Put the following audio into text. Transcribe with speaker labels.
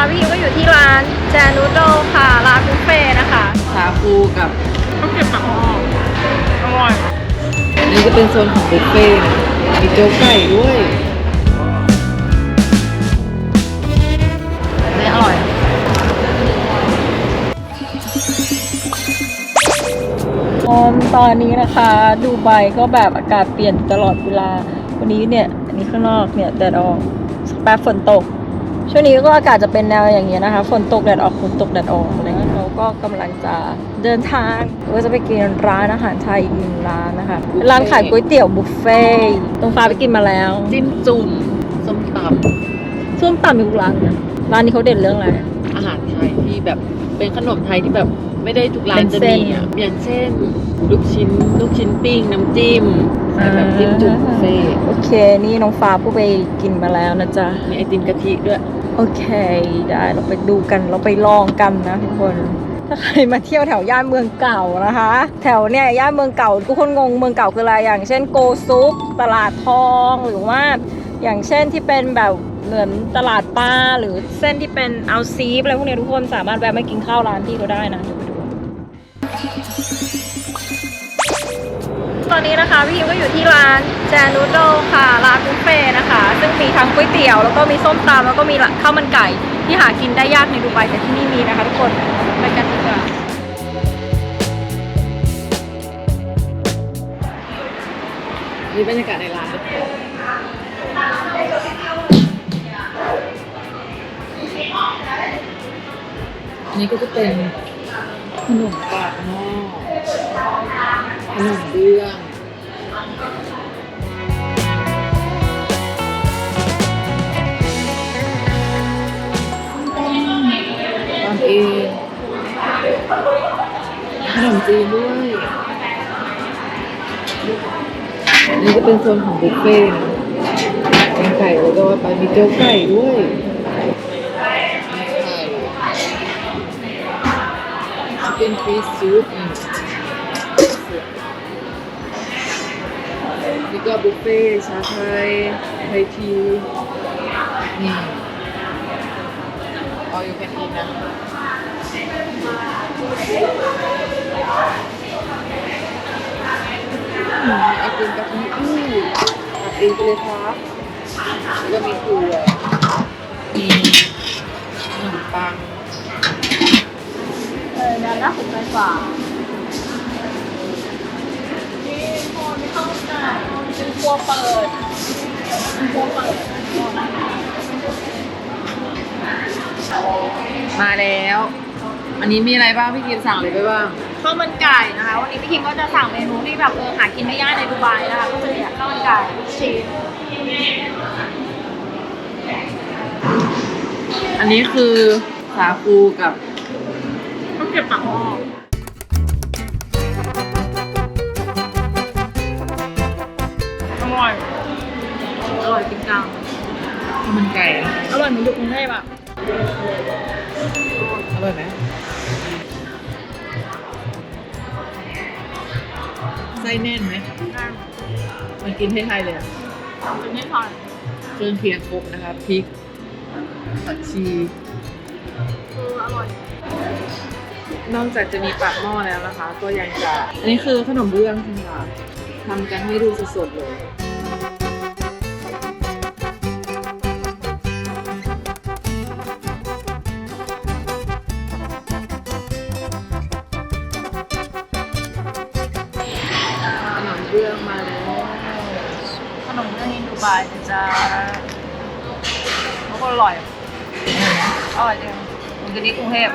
Speaker 1: นะคะพี่ยิวก็อยู่ที่ร้านแจนูโดค่ะ ร้านบุฟเฟ่ต์นะคะ
Speaker 2: ชาคูกับ
Speaker 1: ข้าวเก็บปักหม้ออร่อย
Speaker 2: อันนี้จะเป็นโซนของบุฟเฟ่ต์นะมีโจ๊กไก่ด้วย
Speaker 1: อันนี้อร่อย
Speaker 3: ตอนนี้นะคะ ดูไบก็แบบอากาศเปลี่ยนตลอดเวลา วันนี้เนี่ย อันนี้ข้างนอกเนี่ยแดดออกสักแป๊บฝนตก ช่วงนี้ก็อากาศจะเป็นแนวอย่างเงี้ยนะคะ ฝนตกแดดออกฝนตกแดดออกอะไรเงี้ยเราก็กำลังจะเดินทางก็จะไปกินร้านอาหารไทยอีกหนึ่งร้านนะคะเป็นร้านขายก๋วยเตี๋ยวบุฟเฟ่ต์ตรงฟ้าไปกินมาแล้ว
Speaker 2: จิ้มจุ่มส้มต
Speaker 3: ส้มตำมีทุกร้านนะร้านนี้เขาเด่นเรื่องอะไรำ
Speaker 2: อาหารไทยที่แบบเป็นขนมไทยที่แบบไม่ได้ทุกร้า
Speaker 3: เป็นน
Speaker 2: จะ
Speaker 3: เส้น
Speaker 2: มีอะอย่างเช่นลูกชิ้นลูกชิ้นปิ้งน้ำจิ้มใส่แบบจิ้มจุ่มบุฟเฟ่ต์
Speaker 3: โอเค นี่น้องฟ้าผู้ไปกินมาแล้วนะจ๊ะ
Speaker 2: มีไอติมกะทิด้วย
Speaker 3: โอเค ได้เราไปดูกันเราไปลองกันนะทุกคน ถ้าใครมาเที่ยวแถวย่านเมืองเก่านะคะ แถวเนี่ยย่านเมืองเก่าทุกคนงงเมืองเก่าคืออะไรอย่างเช่นโกซุกตลาดทองหรือว่าอย่างเช่นที่เป็นแบบเหมือนตลาดปลาหรือเส้นที่เป็นเอาซีฟอะไรพวกเนี้ยทุกคนสามารถแวะมากินข้าวร้านที่เขาได้นะเดี๋ยวไปดู
Speaker 1: ตอนนี้นะคะพี่ยิวก็อยู่ที่ร้านแจนูโดค่ะร้านบุฟเฟ่นะคะ ซึ่งมีทั้งก๋วยเตี๋ยวแล้วก็มีส้มตำแล้วก็มีข้าวมันไก่ที่หากินได้ยากในดูไบแต่ที่นี่มีนะคะทุกคนไปกันดีกว่า
Speaker 2: นี่บรรยากาศในร้านนนี้ก็จะเป็นขนมปากหม้อ ขนมเบื้องทำเองขนมจีนด้วยอันนี้จะเป็นโซนของบุฟเฟ่ต์นะมีไก่แล้วก็ว่าไปมีโจ๊กไก่ด้วยเก้นฟิชซูป นี่ก็บุฟเฟ่ต์ชาไทยไทยทีนี่เอาอยู่แค่นี้นะอืมไอติมกะทิอู้ตัดเองไปเลยครับแล้วก็มีถั่วมีขนมปัง
Speaker 1: เออน่าสนใจกว่านี่พอไม่ เข้าใจเป็นครัวเปิดเป็นครัวเปิด
Speaker 2: มาแล้ว อันนี้มีอะไรบ้างพี่กินสั่งอะไรไปบ้าง
Speaker 1: ข้าวมันไก่นะคะวันนี้พี่คิงก็จะสั่งเมนูที่แบบเออหากินไม่ยากในดูไบนะคะก็จะมีข้าวมันไก่ลูกชิ้น
Speaker 2: อันนี้คือสาคูกับ
Speaker 1: ข้าวเก็บปักหม้อ ร่อย อร่อยจริงจัง
Speaker 2: ข้าวมันไก่
Speaker 1: อร่อยเหมือนอยู่กรุงเทพอะ
Speaker 2: อร่อยไหมไส้แน่นไหมเหมันกินไทยๆเลยอะ
Speaker 1: เป็นไม่พอ
Speaker 2: เครื่องเคียงครบนะคะพริกผักชี
Speaker 1: คืออร่อย
Speaker 2: นอกจากจะมีปากหม้อแล้วนะคะ ก็ยังจะ อันนี้คือขนมเบื้องใช่ไหมคะทำกันให้ดูสดๆเลย เบื้องมาแล้ว
Speaker 1: ขนมเรื่องนี้ดูไบนะจ๊ะมันก็อร่อยอร่อยจริงมันคือที่กรุงเทพ